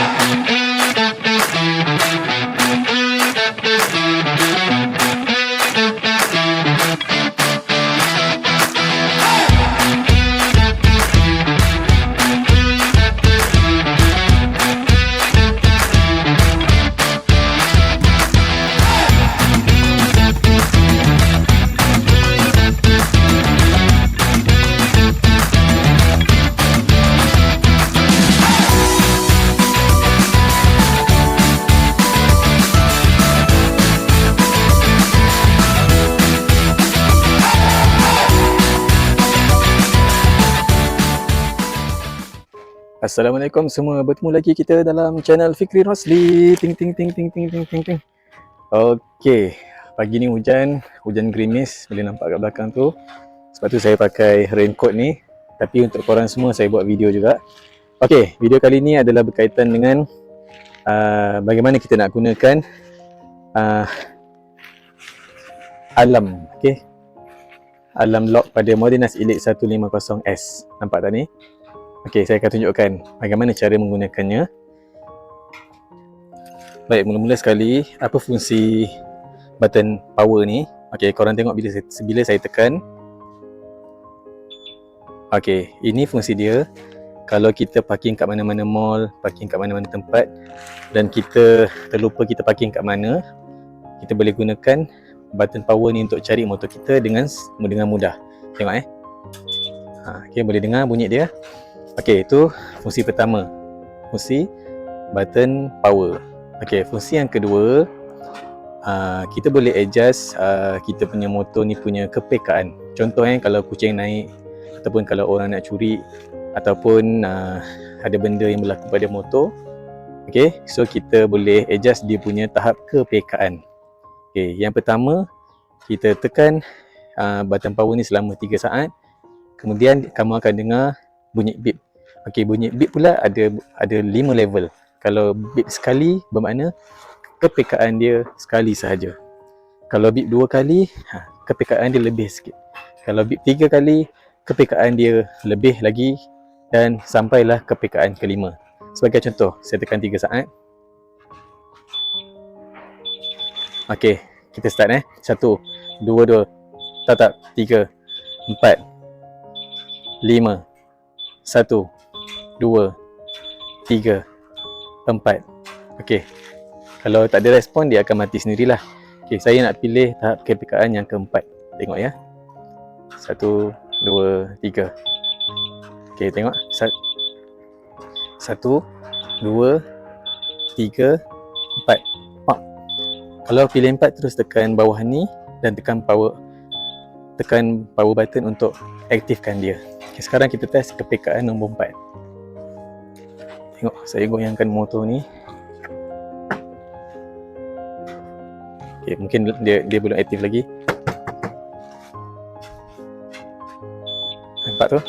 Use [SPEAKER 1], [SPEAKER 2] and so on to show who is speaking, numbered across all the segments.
[SPEAKER 1] Yeah. Assalamualaikum semua. Bertemu lagi kita dalam channel Fikri Rosli. Ting ting ting ting ting ting ting ting. Okey, pagi ni hujan, hujan gerimis boleh nampak kat belakang tu. Sebab tu saya pakai raincoat ni. Tapi untuk korang semua saya buat video juga. Okey, video kali ni adalah berkaitan dengan uh, bagaimana kita nak gunakan uh, alam, okey. Alam lock pada Modinas Elite 150S. Nampak tak ni? Okey, saya akan tunjukkan bagaimana cara menggunakannya. Baik, mula-mula sekali, apa fungsi button power ni? Okey, korang tengok bila saya, bila saya tekan. Okey, ini fungsi dia. Kalau kita parking kat mana-mana mall, parking kat mana-mana tempat dan kita terlupa kita parking kat mana, kita boleh gunakan button power ni untuk cari motor kita dengan dengan mudah. Tengok eh. Ha, okay, boleh dengar bunyi dia. Okey, itu fungsi pertama. Fungsi button power. Okey, fungsi yang kedua, uh, kita boleh adjust uh, kita punya motor ni punya kepekaan. Contoh eh, kalau kucing naik ataupun kalau orang nak curi ataupun uh, ada benda yang berlaku pada motor. Okey, so kita boleh adjust dia punya tahap kepekaan. Okey, yang pertama, kita tekan uh, button power ni selama 3 saat. Kemudian kamu akan dengar bunyi beep. Okey, bunyi beep pula ada ada lima level. Kalau beep sekali bermakna kepekaan dia sekali sahaja. Kalau beep dua kali, ha, kepekaan dia lebih sikit. Kalau beep tiga kali, kepekaan dia lebih lagi dan sampailah kepekaan kelima. Sebagai contoh, saya tekan tiga saat. Okey, kita start eh. Satu, dua, dua. Tak, tak. Tiga, empat, lima, satu, dua, tiga, empat. Okey. Kalau tak ada respon, dia akan mati sendirilah. Okey, saya nak pilih tahap kepekaan yang keempat. Tengok ya. Satu, dua, tiga. Okey, tengok. Satu, dua, tiga, empat. Mak. Kalau pilih empat, terus tekan bawah ni dan tekan power tekan power button untuk aktifkan dia. Okay, sekarang kita test kepekaan nombor 4. Tengok, saya goyangkan motor ni. Okay, mungkin dia dia belum aktif lagi. Nampak tu?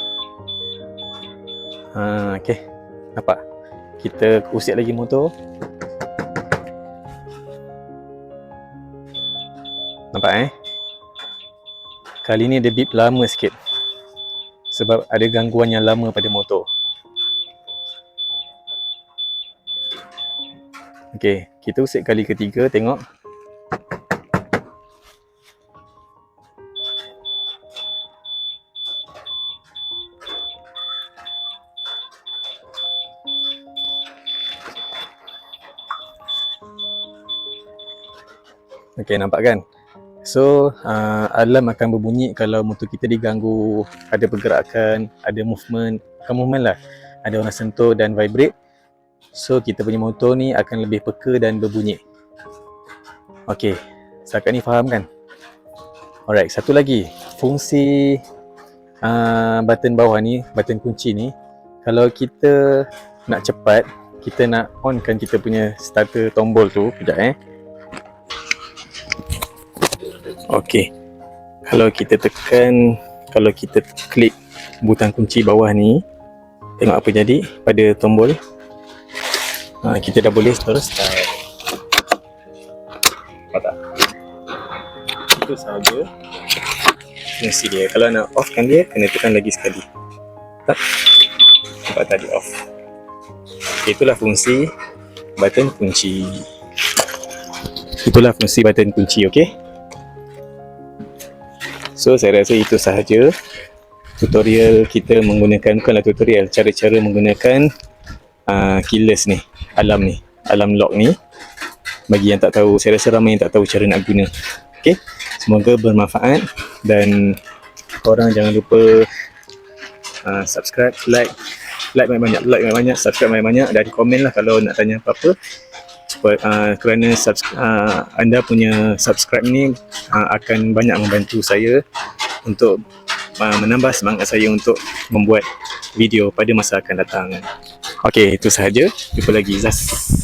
[SPEAKER 1] Ha, okay. Nampak? Kita usik lagi motor. Nampak eh? Kali ni dia beep lama sikit sebab ada gangguan yang lama pada motor. Okey, kita usik kali ketiga tengok. Okey, nampak kan? So, uh, alarm akan berbunyi kalau motor kita diganggu, ada pergerakan, ada movement, bukan movement lah, ada orang sentuh dan vibrate. So, kita punya motor ni akan lebih peka dan berbunyi. Okay, setakat ni faham kan? Alright, satu lagi. Fungsi uh, button bawah ni, button kunci ni, kalau kita nak cepat, kita nak on kan kita punya starter tombol tu, kejap eh. Okey. Kalau kita tekan, kalau kita klik butang kunci bawah ni, tengok apa jadi pada tombol. Ha, kita dah boleh terus start. Nampak tak? Itu sahaja fungsi dia. Kalau nak off kan dia, kena tekan lagi sekali. Tak? Nampak tadi off. Itulah fungsi button kunci. Itulah fungsi button kunci, okey? So, saya rasa itu sahaja tutorial kita menggunakan, bukanlah tutorial, cara-cara menggunakan uh, keyless ni, alarm ni, alarm lock ni. Bagi yang tak tahu, saya rasa ramai yang tak tahu cara nak guna. Okey? Semoga bermanfaat dan korang jangan lupa uh, subscribe, like, like banyak-banyak, like banyak-banyak, subscribe banyak-banyak dan komen lah kalau nak tanya apa-apa. Uh, kerana subs- uh, anda punya subscribe ni uh, akan banyak membantu saya untuk uh, menambah semangat saya untuk membuat video pada masa akan datang. Okey, itu sahaja. Jumpa lagi. Zaz.